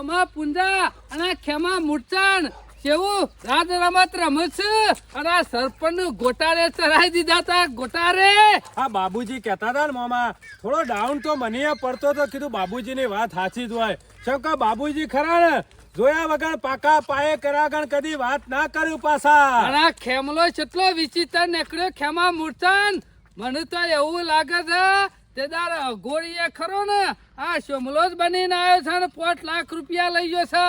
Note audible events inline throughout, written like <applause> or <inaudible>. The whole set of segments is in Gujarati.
શોમા પુંજા અને ખેમા મૂર્છન કેવું રાજ રમત રમત છે. અને આ સરપંચ ગોટારે ચરાઈ દીધા તા ગોટારે આ બાબુજી કહેતા હતા ને મામા થોડો ડાઉન તો મને પડતો તો કીધું બાબુજીની વાત સાચી જ હોય. શું કે બાબુજી ખરા ને? જોયા વગર પાકા પાયે કર્યા વગર કદી વાત ના કર્યું પાછા. અને ખેમલો કેટલો વિચિત્ર નીકળ્યો ખેમા મૂર્છન મને તો એવું લાગે છે તે દાર ગોળીએ ખરો ને? આ શોમલો જ બનીને આવ્યો છે ને પોટ લાખ રૂપિયા લઈ ગયો છે.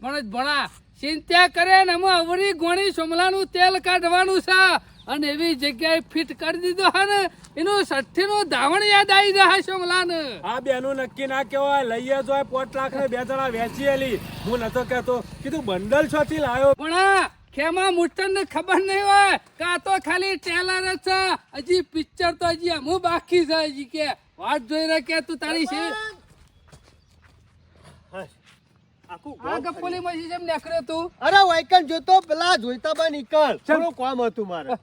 પણ ભણા ચિંતા કરે ને અમે અવળી ગોણી શોમલાનું તેલ કાઢવાનું છે. અને એવી જગ્યાએ ફિટ કરી દીધો હે ને એનું સઠ્ઠી નું ધાવણ યાદ આવી જાય સોમલાને આ બેનું નક્કી ના કહેવાય લઈએ જોય પોટ લાખ ને બે જણા વેચી એલી હું નતો કહેતો કીધું બંડલ છોથી લાવ્યો પણ આ ખેમા મુઠ્ઠન ને ખબર નહીં હોય? કે આ તો ખાલી ટ્રેલર જ છે? હજી પિક્ચર તો હજી અમુ બાકી છે હજી કે. વાત જોઈ રહે કે તું તારી છે? આ ગપ્પોલી મસી જેમ નીકળ્યો તું. અરે વાયકન જોતો પેલા જોઈતા બા નીકળ થોડું કામ હતું મારે.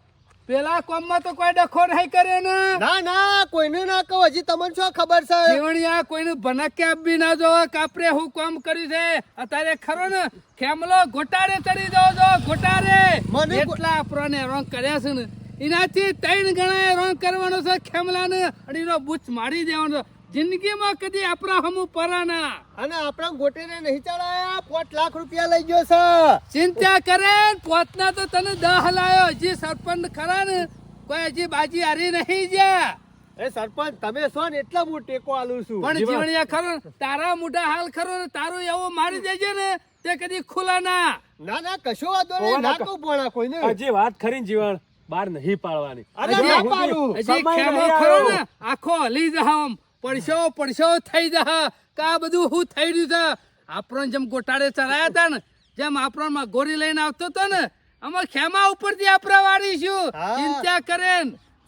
પેલા કોમમાં તો કોઈ ડખો નહીં કરે ને. ના ના કોઈને ના કહો હજી તમને શું ખબર છે? જીવણિયા કોઈને ભનકે આપી ના જો કાપરે હું કોમ કર્યું છે? અત્યારે ખરો ને ખેમલો ઘોટારે ચડી જાવ જો ઘોટારે મને એટલા આપણને રોંગ કર્યા છે ને. એનાથી ત્રણ ગણા રોંગ કરવાનો છે ખેમલાને અને એનો બૂચ મારી દેવાનો છે. જિંદગીમાં કદી આપણા હમુ પરાના. અને આપણા ગોટેને નહીં ચડાયા પોટ લાખ રૂપિયા લઈ ગયો છે. ચિંતા કરે પોતના તો તને દહ લાયો. હજી સરપંચ ખરા ને? કોઈ હજી બાજી હારી નહીં જ્યાં એ સરપંચ તમે છો ને એટલા હું ટેકો આલું છું. પણ જીવણિયા ખરો તારા મોટા હાલ ખરો ને તારું એવું મારી દેજે ને તે કદી ખુલા ના ના ના કશો વાંધો નહીં. ના તો ભણા કોઈને. હજી વાત ખરી જીવન બાર નહીં પાડવાની. અરે ના પાડું. હજી ખેમો ખરો ને આખો હલી જહમ પડશો પડશો થઈ જા કા બધું હું થઈ રહ્યું છે આપણને જેમ ગોટાળે ચરાયા હતા ને જેમ આપણમાં ગોરી લઈને આવતો હતો ને અમે ખેમા ઉપરથી આપણા વાળીશું. ચિંતા કરે.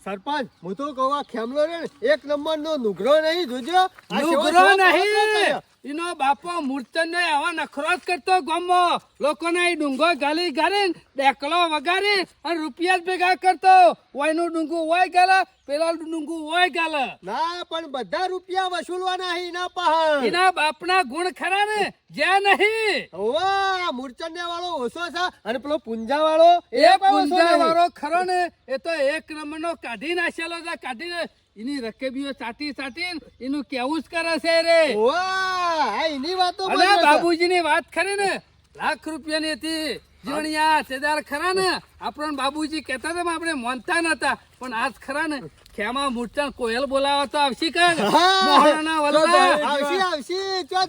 સરપંચ હું તો કહું આ ખેમલો રે ને એક નંબર નો નુગરો નહીં જોજો નુગરો નહીં. એનો બાપો મૂર્તન ને આવા નખરો જ કરતો ગમો. લોકોને એ ડુંગો ગાલી ગાલી ડેકલો વગાડી અને રૂપિયા જ ભેગા કરતો. ઓયનું ડુંગું ઓય ગાલે પેલા ડુંગું ઓય ગાલે. ના પણ બધા રૂપિયા વસૂલવાના હી ના પહાડ એના બાપના ગુણ ખરા ને જ્યાં નહીં. વાહ મૂર્છન્ય વાળો ઓછો છે અને પેલો પુંજા વાળો એ પુંજા વાળો ખરો ને એ તો એક નંબરનો કાઢી નાખેલો છે કાઢીને એની રકેબીઓ ચાટી ચાટી એનું કેવું જ કરે છે રે? વાહ એની વાતો. બાબુજીની વાત ખરી ને. લાખ રૂપિયાની હતી. જીવણિયા તેદાર ખરા ને? આપણને બાબુજી કહેતા હતા આપણે માનતા નતા પણ આજ ખરા ને ખેમા મૂર્છન કોયલ બોલાવા તો આવશે કે મોહરાના વલ્લા આવશે આવશે ચો.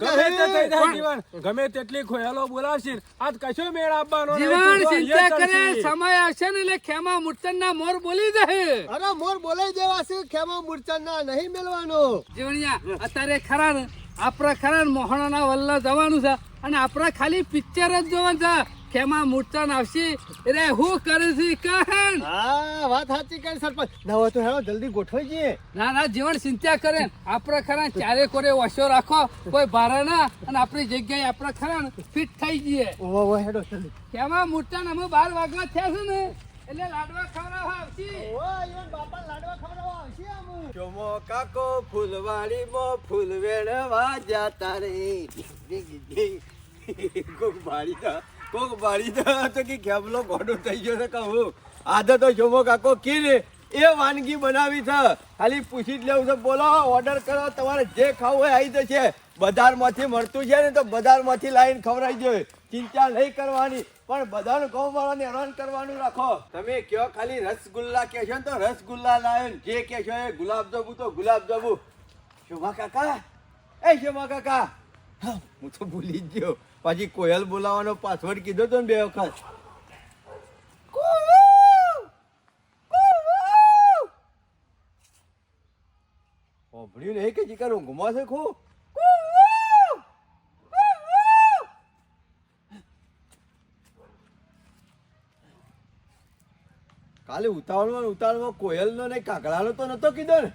જીવન. ગમે તેટલી ખોયાલો બોલાવશે આજ કશો મેળ આપવાનો જીવન ચિંતા કરે સમય આવશે ને એટલે ખેમા મૂર્છન ના મોર બોલી જાય અરે મોર બોલાઈ દેવા છે ખેમા મૂર્છન ના નહીં મેળવાનો. જીવણિયા અત્યારે ખરા ને આપણા ખરા ને મોહણાના વલ્લા જવાનું છે અને આપણા ખાલી પિક્ચર જ જોવાનું છે. ખેમા મૂર્તન આવશે એટલે હું કરે છે કહન. હા વાત સાચી કરી સરપંચ. ના તો હેડો જલ્દી ગોઠવાઈ જઈએ. ના ના જીવન ચિંતા કરે. આપણે ખરા ચારે કોરે વશો રાખો. કોઈ ભારે ના અને આપણી જગ્યાએ આપણે ખરા ફિટ થઈ જઈએ. ઓહો ઓહો હેડો જલ્દી. કેમાં મૂર્તન અમે બાર વાગવા થયા છે ને એટલે લાડવા ખવડાવવા આવશે. ઓ ઈવન બાપા લાડવા ખવડાવવા આવશે અમુ ચોમો કાકો ફૂલવાડીમાં ફૂલ વેણવા જાતા રે બાળી દા કોક દા તો કે ખેમલો ગોડો થઈ ગયો કહું. આદા તો જોવો કાકો કીને એ વાનગી બનાવી છે. ખાલી પૂછી જ લેવું છે. બોલો ઓર્ડર કરો. તમારે જે ખાવું હોય આવી જશે. બજારમાંથી મળતું છે ને તો બજારમાંથી લાઈન ખવડાવી જોઈએ ચિંતા નહીં કરવાની. પણ બધાનું કહું વાળાને હેરાન કરવાનું રાખો. તમે કયો ખાલી રસગુલ્લા કહેશો ને તો રસગુલ્લા લાવે જે કહેશો એ ગુલાબજાંબુ તો ગુલાબજાંબુ. શોભા કાકા? એ શોભા કાકા. હા, હું તો ભૂલી જ ગયો. પછી કોયલ બોલાવવાનો પાસવર્ડ કીધો તો ને બે વખત. સાંભળ્યું નહીં કે જીકર ઊંઘમાં છે ખો કાલે ઉતાવળમાં ઉતાવળમાં કોયલનો ને કાગડાનો તો નતો કીધો ને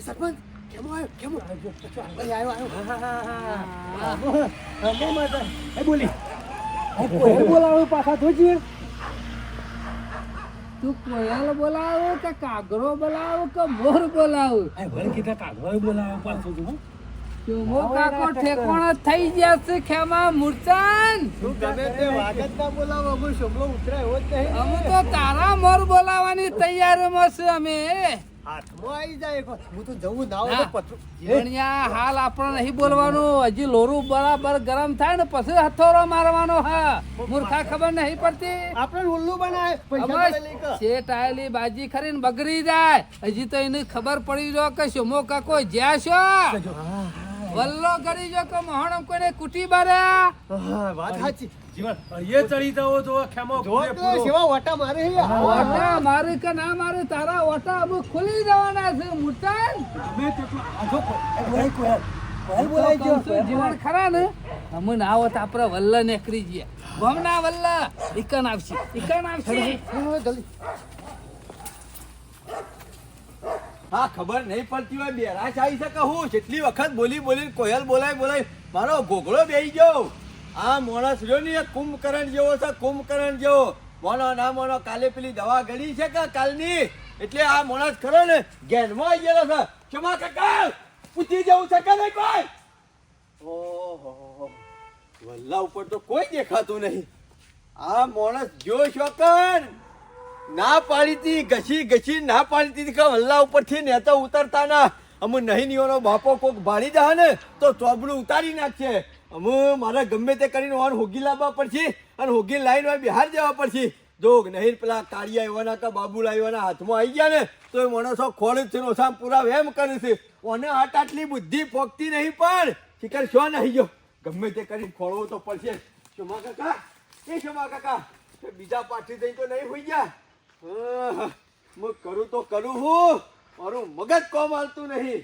સરપંચ કેમો આવ્યો કેમો આવ્યો આવ્યો આવ્યો એ બોલી કોયલ બોલાવો પાછા જોજી. તું કોયલ બોલાવો કે કાગરો બોલાવો કે મોર બોલાવો? ચુમો કાકો ઠેકોણો થઈ જશે ખેમા મૂર્છન તે વાગત ના બોલાવો અમે શોભલો ઉતરાય એવો નહીં અમે તો તારા મોર બોલાવાની તૈયારીમાં છે અમે. હાથમાં આવી જાય હું તો જવું ના હોય પથરું જીવણિયા હાલ આપણે નહીં બોલવાનું. હજી લોરું બરાબર ગરમ થાય ને પછી હથોડો મારવાનો હા. મૂર્ખા ખબર નહીં પડતી. આપણે ઉલ્લુ બનાવે. શેઠ આયેલી બાજી ખરીને બગડી જાય. હજી તો એને ખબર પડી જો કે શોમો કાકો જ્યાં છો? વલ્લો ગળી જો કે મોહણમ કોઈને કુટી બાર્યા? વાત સાચી. એ ચડી જવો ખેમો તો પૂરેપૂરો. સેવા વટા મારે હે. ઓટા મારે કે ના મારે તારા ઓટા અમુક ખુલી જવાના છે મુટાન તેટલો આજો કોઈ- કોઈ કોઈ. જીવન ખરા ને અમે ના આવત આપણે વલ્લ નીકળી જઈએ ગમના વલ્લ ઇકન આવશે ઇકન આવશે હા, જલ્દી. હા ખબર નહીં પડતી હોય બેરાશ આવી શકે હું કેટલી વખત બોલી બોલી કોયલ બોલાય બોલાય મારો ઘોઘળો બેહી ગયો આ માણસ રહ્યો ને કુંભકરણ જેવો છે, કુંભકરણ જેવો. મોનો ના મોનો કાલે પેલી દવા ગળી છે કે કાલની? એટલે આ માણસ ખરો ને ઘેનમાં આવી ગયેલો છે. ક્ષમા કાકા પૂછી જવું છે કે નહીં કોઈ? ઓહો વલ્લા ઉપર તો કોઈ દેખાતું નહીં. આ માણસ જો શોકન, ના પાડીતી, ઘસી ઘસી ના પાડીતી કે વલ્લા ઉપરથી નેતા ઉતરતા ના અમુ નહીં નિયોનો બાપો કોક ભાડી દે ને તો ચોબડું ઉતારી નાખશે. અમુ, મારે ગમે તે કરીને ઓન હોગી લાવવા પડશે અને હોગી લાઈન હોય બિહાર જવા પડશે. જો નહીં, પેલા કાળિયા એવાના કે બાબુલા એવાના હાથમાં આવી ગયા ને, તો એ માણસો ખોળ છે નો સામ પૂરા વેમ કરે છે. ઓને આટ આટલી બુદ્ધિ પોકતી નહીં પણ શિખર શો નહીં ગયો? ગમે તે કરીને ખોળવો તો પડશે. શોમા કાકા, એ શોમા કાકા બીજા પાછી જઈ તો નહીં હોઈ ગયા? હું કરું તો કરું હું, મારું મગજ કોમ હાલતું નહીં.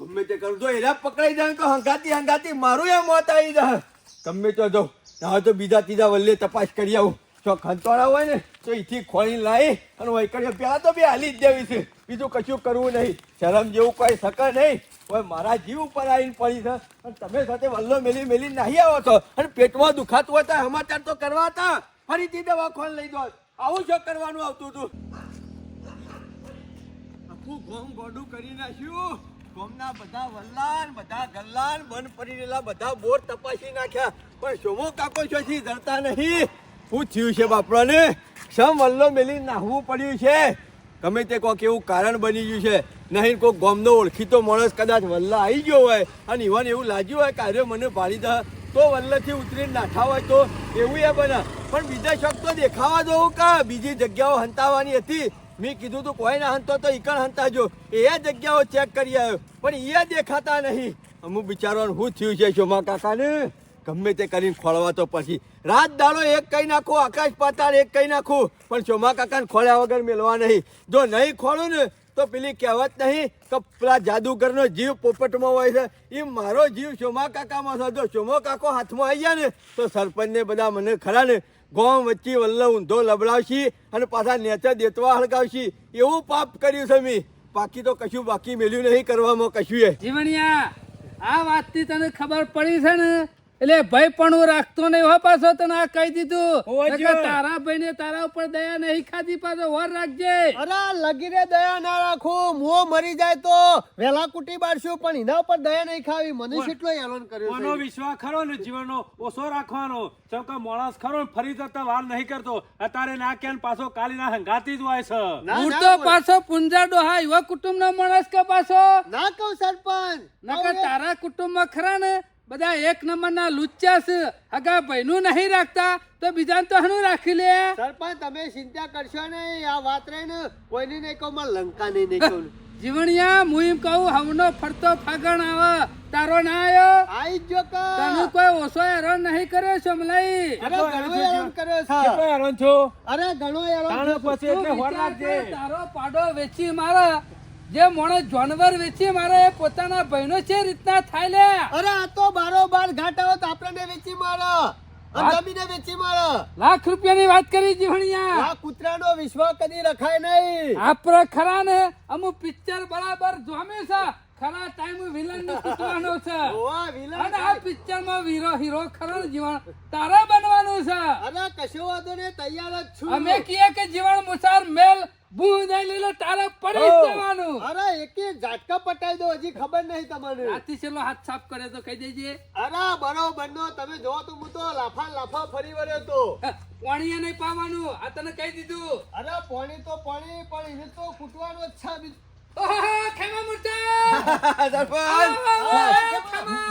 ગમે તે કરું, જો એલા પકડાઈ જાય તો હંગાતી હંગાતી મારું એ મોત આવી જાય. ગમે તો જો, ના તો બીજા ત્રીજા વલ્લે તપાસ કરી આવું. જો ખંતોડા હોય ને, તો એથી ખોળીને લાવી અને વૈકડીએ પ્યા તો બે હાલી જ દેવી છે. બીજું કશું કરવું નહીં. શરમ જેવું કોઈ શકે નહીં. કોઈ મારા જીવ ઉપર આવીને પડી છે. અને તમે સાથે વલ્લો મેલી મેલી નહીં આવો છો. અને પેટમાં દુખાતું હોય તો સમાચાર તો કરવા હતા. ફરીથી ખોલ લઈ દો આવું શું કરવાનું આવતું હતું. આખું ગોમ ગોડું કરી નાખ્યું. ગોમના બધા વલ્લાન, બધા ગલ્લાન બન પડી રહેલા બધા બોર તપાસી નાખ્યા. પણ શોભો કાકો છોથી ધરતા નહીં. શું થયું છે બાપડાને? સમ વલ્લો મેલી નાહવું પડ્યું છે? ગમે તે કોઈક એવું કારણ બની ગયું છે. નહીં કોઈ ગોમનો ઓળખીતો માણસ કદાચ વલ્લા આવી ગયો હોય અને ઇવન એવું લાગ્યું હોય કે અરે મને ભાડી દે તો વલ્લથી ઉતરીને નાઠા હોય તો એવું એ બને. પણ બીજા શબ્દો દેખાવા દો કા? બીજી જગ્યાઓ હંતાવાની હતી. મેં કીધું તું કોઈ ના હંતો તો ઈકણ હંતાજો એ જગ્યાઓ ચેક કરી આવ્યો. પણ એ દેખાતા નહીં. અમુક બિચારોને શું થયું છે શોમા કાકાને? ગમે તે કરીને ખોળવા તો પછી. રાત દાડો એક કહી નાખો, આકાશ પાતાળ એક કહી નાખું. પણ શોમા કાકાને ખોળ્યા વગર મેળવા નહીં. જો નહીં ખોળું ને, તો પેલી કહેવત નહીં કે પેલા જાદુગરનો જીવ પોપટમાં હોય છે. એ મારો જીવ શોમા કાકામાં છે. જો શોમો કાકો હાથમાં આવી ગયા ને, તો સરપંચને બધા મને ખરા ને ગોમ વચ્ચે વલ્લ ઊંધો લબડાવશી અને પાછા નેચા દેતવા હળગાવશી. એવું પાપ કર્યું છે મેં બાકી તો કશું બાકી મેલ્યું નહીં કરવામાં કશું એ. જીવણિયા, આ વાતથી તને ખબર પડી છે ને? એટલે ભાઈ પણ રાખતો નહીં હો પાછો તને આ કહી દીધું. તારા ભાઈ ને તારા ઉપર દયા નહીં ખાધી પાછો વર રાખજે. અરે લગીને દયા ના રાખો. મો મરી જાય તો વેલા કુટી બારશું પણ એના ઉપર દયા નહીં ખાવી. મને કેટલો એલાન કર્યો મનો વિશ્વાસ ખરો ને જીવનનો ઓછો રાખવાનો. જેમ કે માણસ ખરો ને ફરી જતા વાર નહીં કરતો અત્યારે ના કેન પાછો કાલી ના હંગાતી જ હોય છે. હું તો પાછો પુંજા ડોહા એવા કુટુંબ નો માણસ કે પાછો? ના કહું સરપંચ. ના તારા કુટુંબમાં ખરા ને બધા એક નંબરના લુચ્ચા છે અગા ભાઈનું નહીં રાખતા તો બીજાને તો હનું રાખી લે. સરપંચ તમે ચિંતા કરશો નહીં આ વાત રહી ને કોઈને નહીં કહું માં લંકા નહીં નહીં કહું. જીવણિયા હું એમ કહું હમનો ફરતો ફાગણ આવે તારો ના આવ્યો આઈ જ કા. તને કોઈ ઓછો હેરાન નહીં કર્યો સમલાઈ અરે ઘણો હેરાન કર્યો કેટલો છે છો અરે ઘણો હેરાન તાણે પછી એટલે હોર તારો પાડો વેચી મારે. જે મોણસ જાનવર વેચી મારે એ પોતાના ભાઈનો છે રીતના થાય લે. અરે આ તો બારોબાર બાર ઘાટા હોત આપણને વેચી મારો. જમીને વેચી મારો. લાખ રૂપિયાની વાત કરી જીવણિયા. આ કૂતરાનો વિશ્વાસ કદી રખાય નહીં. આપણે ખરા ને અમુક પિક્ચર બરાબર જોમે છે. ખરા ટાઈમ વિલન નો કૂતરાનો છે. અને આ પિક્ચરમાં હીરો હીરો ખરો જીવન તારે બનવાનું છે. અરે કશો વાંધો નહીં તૈયાર જ છું. અમે કહીએ કે જીવન મુસાર મેલ બું દઈ લીલો તારે પડી જવાનું. અરે એકે ઝાટકા પટાઈ દો હજી ખબર નહીં તમને. હાથી છેલ્લો હાથ સાફ કરે તો કહી દેજે. અરે બરોબર નો તમે જો તો હું તો લાફા લાફા ફરી વળ્યો તો. પાણી નહીં પાવાનું આ તને કહી દીધું. અરે પાણી તો પાણી પણ એને તો ફૂટવાનો જ છે <laughs>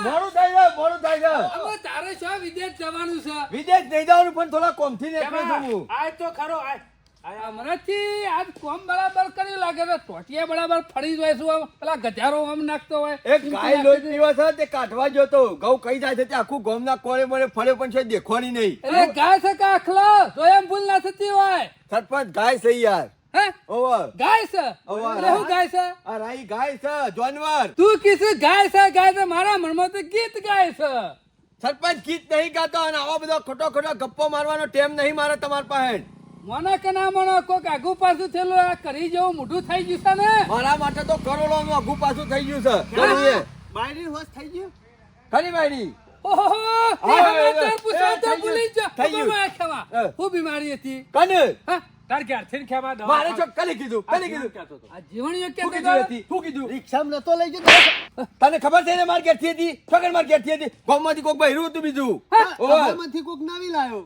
મોડું થાય છે મોડું થાય છે તારે શું વિદેશ જવાનું છે? વિદેશ નહીં જવાનું પણ થોડા કોમથી નીકળ્યો છું હું તો ખરો હમણાંથી આજ કોમ બરાબર કર્યું લાગે છે. ટોટિયા બરાબર ફરી જાય શું પેલા ગજારો આમ નાખતો હોય. એક ગાય તે કાઢવા ગયો તો કઈ જાય છે તે આખું ગામના કોળે મોળે ફર્યો પણ છે દેખવાની નહીં. એટલે ગાય છે કે આખલો? સ્વયં ભૂલ ના થતી હોય. સરપંચ ગાય છે યાર. ઓવર ગાય છે. ઓવા. હું ગાય છે? આ રાઈ ગાય છે જાનવર. તું કીધું ગાય છે ગાય છે મારા મનમાં તો ગીત ગાય છે. સરપંચ ગીત નહીં ગાતો અને આવા બધો ખોટો ખોટો ગપ્પો મારવાનો ટેમ નહીં મારે તમારા પાસે. મને કે ના મને કોક આગુ પાછું થયેલું આ કરી જેવું મોઢું થઈ ગયું છે ને? મારા માટે તો કરોડો નું આગુ પાછું થઈ ગયું છે. બાયડી હોશ થઈ ગયું? ખરી ભાઈની ઓહો તો થઈ ભૂલી જ ગયું, એ. હું. બીમારી હતી. કને હા. તાર ક્યારથી ને ખેમા દવા મારે છો કલી કીધું કલી કીધું. કહેતો હતો. આ કે કીધું હતી? શું કીધું રિક્ષામાં નતો લઈ ગયો. તને ખબર છે ને માર ઘેરથી હતી છોકર માર ઘેરથી હતી ગામમાંથી કોક બહેરું હતું બીજું. અમરમાંથી કોક નવી લાયો.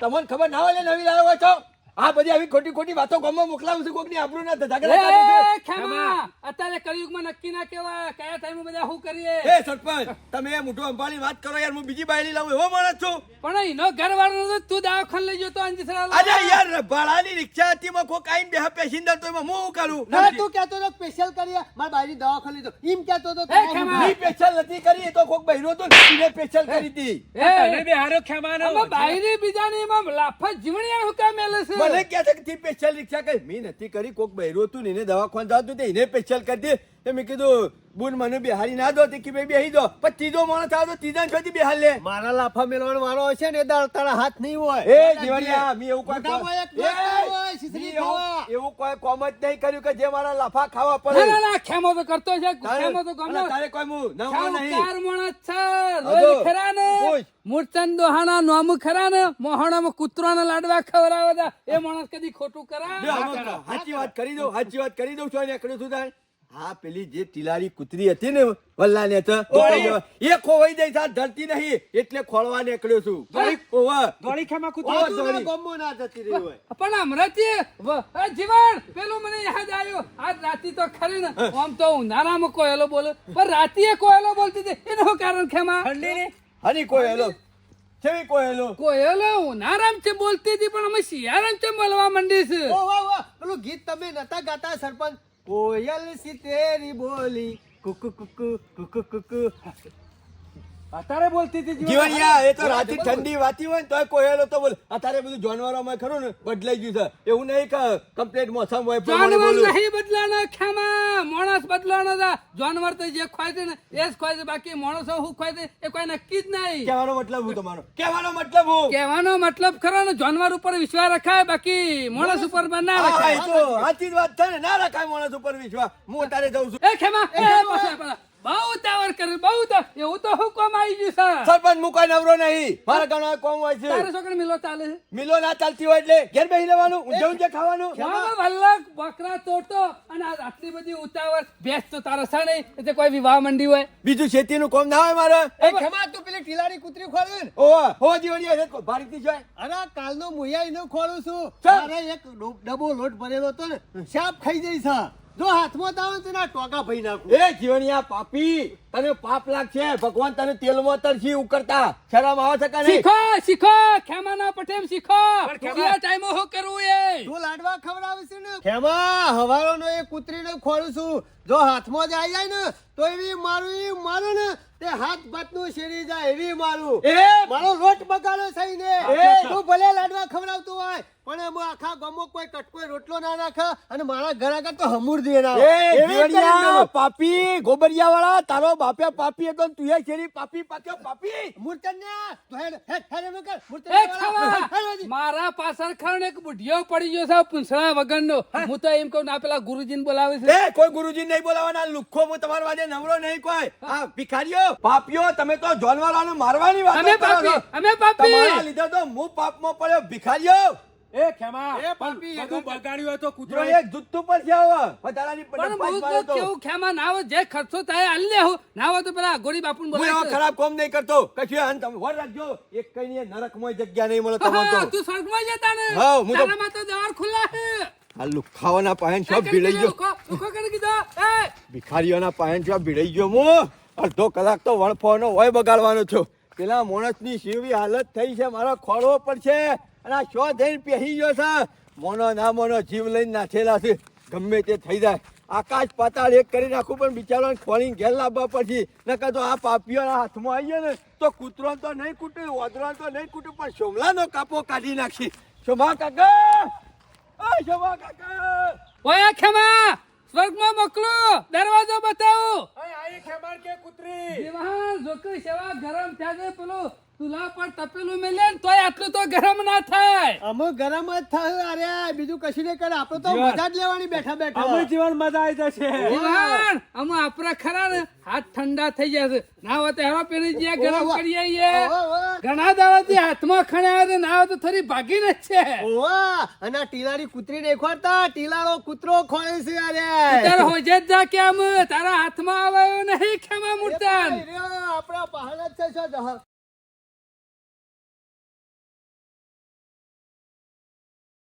તમને ખબર ના હોય ને નવી લાવ્યો હોય તો? આ બધી આવી ખોટી ખોટી વાતો ગામમાં મોકલાવું છું કોકની આપણું ના એ, છે. ખેમા અત્યારે કળિયુગમાં નક્કી ના કેવા કયા ટાઈમે બધા શું કરીએ? એ સરપંચ તમે એ મોટું અંબાની વાત કરો યાર હું બીજી બાયડી લાવું એવો માણસ છું. પણ એનો ઘર વાળો તું દવાખાન લઈ જતો અંજસરા અરે યાર ભાડાની રિક્ષા હતી માં કોક આઈને બેહ પેસેન્જર તો એમાં હું શું કરું? ના તું કહેતો તો સ્પેશિયલ કરીએ મારા બાયડી લઈ લીધો એમ કહેતો તો એ ખેમા. ઈ સ્પેશિયલ નથી કરી તો કોક બહેરો તો એને સ્પેશિયલ કરી હતી. તને બે હારો ખેમાનો. બાયરી બીજાની એમાં લાફા જીવણીયા હું કામ મેલે છે. મને કહે છે કે સ્પેશિયલ રિક્ષા કઈ? મેં નથી કરી, કોક બહેરું હતું ને એને દવાખાને જતું એને સ્પેશિયલ કરી દે તે મેં કીધું બુન મને બિહારી ના દો તે કે ભાઈ બેહી દો. પણ ત્રીજો માણસ આવ્યો ત્રીજા છોથી બિહાર લે. મારા લાફા મેળવાનો વાળો હશે ને દાળ તારા હાથ નહીં હોય. એ જીવણિયા મેં એવું કોઈ એવું-. કોઈ કોમ જ નહીં કર્યું કે જે મારા લાફા ખાવા પડે. ના ના ખેમો તો કરતો છે ખેમો તો ગમે તારે કોઈ મુ નવરો નહીં. ચાર માણસ છે રોઈ ખરા ને. મૂર્તન દોહાના નોમ ખરા ને મોહણામાં કૂતરાના લાડવા ખવડાવે એ માણસ કદી ખોટું કરા સાચી વાત કરી દઉં સાચી વાત કરી દઉં છું નીકળ્યું છું તારે. હા પેલી જે ટીલારી કૂતરી હતી ને વલ્લા ને તો એ ખોવાઈ જાય સા ધરતી નહીં એટલે ખોળવા નીકળ્યો છું. ઓવા. ધોળી ખેમા કૂતરો ગમો ના જતી રહી હોય. પણ હમણાંથી એ જીવન પેલું મને યાદ આવ્યું. આજ રાતી તો ખરી ને આમ તો ઉનાળામાં કોયલો બોલે. પણ રાતીએ કોયલો બોલતી હતી. એનું કારણ ખેમા ઠંડી ની? હની કોયલો. હેલો કેવી કોયલો? હેલો કોયલો ઉનાળામાં છે બોલતી હતી પણ અમે શિયાળામાં છે બોલવા માંડી છે ઓ વાહ વાહ પેલું ગીત તમે નતા ગાતા સરપંચ? કોયલ સી તેરી બોલી? કુકુ કુકુ કુકુ કુકુ. અત્યારે બોલતી હતી. જીવણિયા એ તો રાતે ઠંડી વાતી હોય ને તોય કોહેલો તો બોલ. અત્યારે બધું જાનવરોમાં ખરું ને બદલાઈ ગયું છે. એવું નહીં કે કમ્પ્લેટ મોસમ હોય જાનવર નહીં બદલાનો ખેમા માણસ બદલાનો છે જાનવર તો જે ખોય છે ને એ જ ખોય છે. બાકી માણસો હું ખોય છે એ કોઈ નક્કી જ નહીં. કહેવાનો મતલબ હું તમારો? કહેવાનો મતલબ હું? કહેવાનો મતલબ ખરો ને જાનવર ઉપર વિશ્વાસ રખાય બાકી માણસ ઉપર ના રખાય. તો સાચી વાત છે ને ના રખાય માણસ ઉપર વિશ્વાસ. હું અત્યારે જઉં છું. એ ખેમા એ પાછા, પાછા. બહુ તાવર કરે બહુ તા- એવું તો હું કોમ આવી ગયું છે. સરપંચ હું નવરો નહીં. મારા ઘણો કોમ હોય તારે છોકરા મિલો ચાલે છે. મિલો ના ચાલતી હોય એટલે ઘેર બેસી લેવાનું ઊંઝે ઊંઝે ખાવાનું. વાહ, બકરા તોડતો. અને આટલી બધી ઉતાવળ ભેંસ તો તારા સા નહીં. એટલે કોઈ વિવાહ મંડી હોય. બીજું ખેતીનું કોમ ના હોય મારે. એ ખેમા તું પેલી ટીલારી કૂતરી ખોળ્યું ને. હો જીવણીયા એને ભારી થી જોય. અરે કાલનો મુયા ખોલું ખોળું છું ચા. એક ડબો લોટ ભરેલો હતો ને સાપ ખાઈ જઈશ હા. જો હાથમાં તાવ તો ના ટોકા ભઈ નાખું. એ જીવણિયા પાપી તને પાપ લાગશે. ભગવાન તને તેલમાં તરસી ઉકરતા શરમ આવે છે કે નહીં? શીખો શીખો ખેમાના પટેમ શીખો. કેવા ટાઈમો હો કરવું એ? તું લાડવા ખવડાવે છે ને. ખેમા હવારોનો એ કૂતરીને ખોળું છું. જો હાથમાં જ આવી જાય ને તો એવી મારું મારું ને. તે હાથ ભાતનું શેરી જાય એવી મારું. એ! મારો રોટ બગાડો થઈ ને એ! તું ભલે લાડવા ખવડાવતો હોય પણ એમ આખા ગમો કોઈ કટકોઈ રોટલો ના નાખે અને મારા ઘર આગળ તો હમુર દે ના. પાપી ગોબરિયા વાળા તારો બાપે પાપી હતો તું એ શેરી પાપી પાક્યો પાપી. હેડ, હેડ. મારા પાછળ ખાણ એક બુઢિયો પડી ગયો છે પૂંછડા વગરનો. હું. તો એમ કહું ના પેલા ગુરુજીને બોલાવે છે. એ કોઈ ગુરુજી નહીં બોલાવવાના લુખો હું તમારા વાજે નવરો નહીં કોઈ. આ ભિખારીઓ પાપીઓ તમે તો જાનવરોને મારવાની વાત અમે પાપી અમે પાપી. તમારા લીધે તો હું પાપમાં પડ્યો ભિખારીઓ. એ ખેમા એ પાપી, બધું બગાડ્યું તો કૂતરો એક. જુત્તુ પર છે હવે વધારાની પણ હું તો. કેવું ખેમા ના હોય જે ખર્ચો થાય હાલ લે હું. ના હોય તો પેલા ગોળી બાપુ હું ખરાબ કામ નહીં કરતો. કશું આને તમે વર રાખજો. એક કઈ ની નરકમય જગ્યા નહીં મળે તમને તો. તું સ્વર્ગમાં જતા ને હા, હું તો- તારામાં તો દ્વાર ખુલ્લા છે. આ લુખાવાના પાયન કરી ભીડાઈ ગયો. લુખો- કરી દીધો. એ, ભિખારીઓના પાયન શોપ ભીડાઈ ગયો હું. અડધો કલાક તો વણફોનો હોય બગાડવાનો છો. પેલા માણસની સીવી હાલત થઈ છે, મારો ખોળવો પડશે અને આ શો થઈને પહેરી ગયો છે. મોનો ના મોનો જીવ લઈને નાખેલા છે. ગમે તે થઈ જાય. આકાશ પાતાળ એક કરી નાખું, પણ બિચારો ખોળીને ઘેર લાવવા પડશે. નકર તો આ પાપીઓના હાથમાં આવી જાય ને, તો કૂતરો તો નહીં કૂટે ઓદરો તો નહીં કૂટે, પણ સોમલાનો કાપો કાઢી નાખી શોભા કાકા! શોભા કાકા! ઓય ખેમા સ્વર્ગમાં મોકલો. દરવાજો બતાવો. અહીં આઈ ખેમાર કે કુતરી? જીવાન જોકે સેવા ગરમ થયા છે પેલું ચૂલા પર તપેલું મેલે ને તોય આટલું તો ગરમ ના થાય. અમે ગરમ જ થયું અરે બીજું કશું નહીં કરે. આપણે તો મજા જ લેવાની બેઠા બેઠા. અમે જીવન મજા આવી જશે. જીવન અમે આપણા ખરા ને હાથ ઠંડા થઈ જશે ના હોય તો હેરો પેલી જે ગરમ. કરી આવીએ. ઘણા દાડાથી હાથમાં ખણ્યા છે ના હોય તો થોડી ભાગી ને છે. ઓવા, અને આ ટીલાની કૂતરી દેખવાડતા ટીલાનો કૂતરો ખોળે છે અરે. તાર હોજે જ જા કે આમ તારા હાથમાં આવે એવું નહીં ખેમા મૂર્તન. આપણા પહાડ જ છે.